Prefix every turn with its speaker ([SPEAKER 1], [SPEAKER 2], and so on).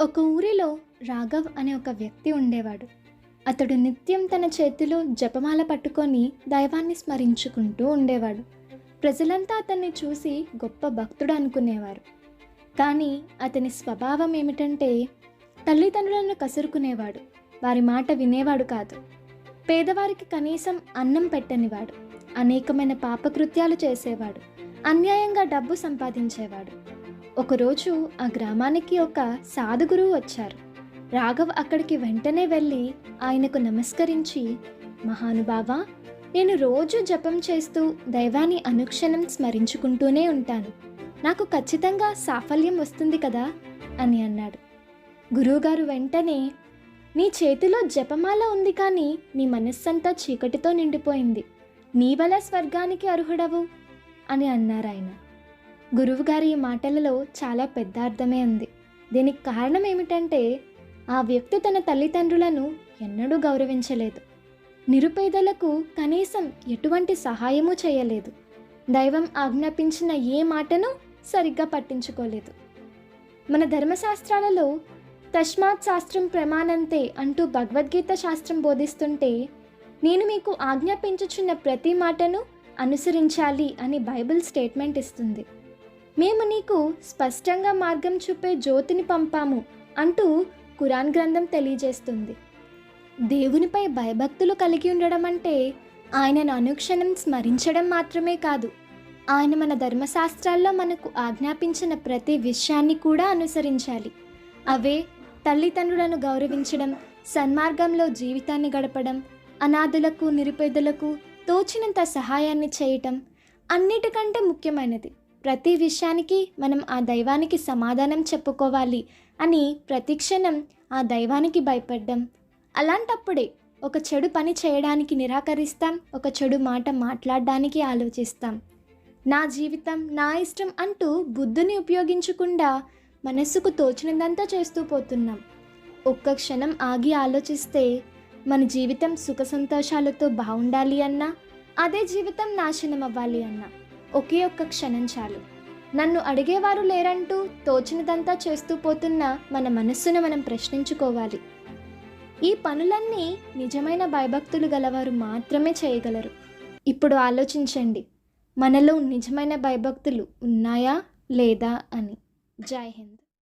[SPEAKER 1] ఒక ఊరిలో రాఘవ్ అనే ఒక వ్యక్తి ఉండేవాడు. అతడు నిత్యం తన చేతిలో జపమాల పట్టుకొని దైవాన్ని స్మరించుకుంటూ ఉండేవాడు. ప్రజలంతా అతన్ని చూసి గొప్ప భక్తుడు అనుకునేవారు. కానీ అతని స్వభావం ఏమిటంటే తల్లిదండ్రులను కసురుకునేవాడు. వారి మాట వినేవాడు కాదు. పేదవారికి కనీసం అన్నం పెట్టనివాడు. అనేకమైన పాపకృత్యాలు చేసేవాడు. అన్యాయంగా డబ్బు సంపాదించేవాడు. ఒకరోజు ఆ గ్రామానికి ఒక సాధుగురువు వచ్చారు. రాఘవ్ అక్కడికి వెంటనే వెళ్ళి ఆయనకు నమస్కరించి మహానుభావ నేను రోజు జపం చేస్తూ దైవాన్ని అనుక్షణం స్మరించుకుంటూనే ఉంటాను. నాకు ఖచ్చితంగా సాఫల్యం వస్తుంది కదా? అని అన్నాడు. గురువుగారు వెంటనే నీ చేతిలో జపమాల ఉంది కానీ నీ మనస్సంతా చీకటితో నిండిపోయింది. నీ వల్ల స్వర్గానికి అర్హుడవు అని అన్నారు ఆయన గురువుగారి ఈ మాటలలో చాలా పెద్ద అర్థమే ఉంది. దీనికి కారణం ఏమిటంటే ఆ వ్యక్తి తన తల్లిదండ్రులను ఎన్నడూ గౌరవించలేదు. నిరుపేదలకు కనీసం ఎటువంటి సహాయము చేయలేదు. దైవం ఆజ్ఞాపించిన ఏ మాటను సరిగ్గా పట్టించుకోలేదు. మన ధర్మశాస్త్రాలలో తస్మాత్ శాస్త్రం ప్రమాణంతే అంటూ భగవద్గీత శాస్త్రం బోధిస్తుంటే నేను మీకు ఆజ్ఞాపించుచున్న ప్రతి మాటను అనుసరించాలి అని బైబిల్ స్టేట్మెంట్ ఇస్తుంది. మేము నీకు స్పష్టంగా మార్గం చూపే జ్యోతిని పంపాము అంటూ కురాన్ గ్రంథం తెలియజేస్తుంది. దేవునిపై భయభక్తులు కలిగి ఉండడం అంటే ఆయనను అనుక్షణం స్మరించడం మాత్రమే కాదు ఆయన మన ధర్మశాస్త్రాల్లో మనకు ఆజ్ఞాపించిన ప్రతి విషయాన్ని కూడా అనుసరించాలి. అవే తల్లిదండ్రులను గౌరవించడం సన్మార్గంలో జీవితాన్ని గడపడం అనాథులకు నిరుపేదలకు తోచినంత సహాయాన్ని చేయటం అన్నిటికంటే ముఖ్యమైనది. ప్రతి విషయానికి మనం ఆ దైవానికి సమాధానం చెప్పుకోవాలి అని ప్రతిక్షణం ఆ దైవానికి భయపడ్డం. అలాంటప్పుడే ఒక చెడు పని చేయడానికి నిరాకరిస్తాం ఒక చెడు మాట మాట్లాడడానికి ఆలోచిస్తాం. నా జీవితం నా ఇష్టం అంటూ బుద్ధుని ఉపయోగించకుండా మనస్సుకు తోచినదంతా చేస్తూ పోతున్నాం. ఒక్క క్షణం ఆగి ఆలోచిస్తే మన జీవితం సుఖ సంతోషాలతో బాగుండాలి అన్నా అదే జీవితం నాశనం అవ్వాలి అన్నా. ఒకే ఒక్క క్షణం చాలు. నన్ను అడిగేవారు లేరంటూ తోచినదంతా చేస్తూ పోతున్న మన మనస్సును మనం ప్రశ్నించుకోవాలి. ఈ పనులన్నీ నిజమైన భయభక్తులు గలవారు మాత్రమే చేయగలరు. ఇప్పుడు ఆలోచించండి. మనలో నిజమైన భయభక్తులు ఉన్నాయా లేదా అని. జై హింద్.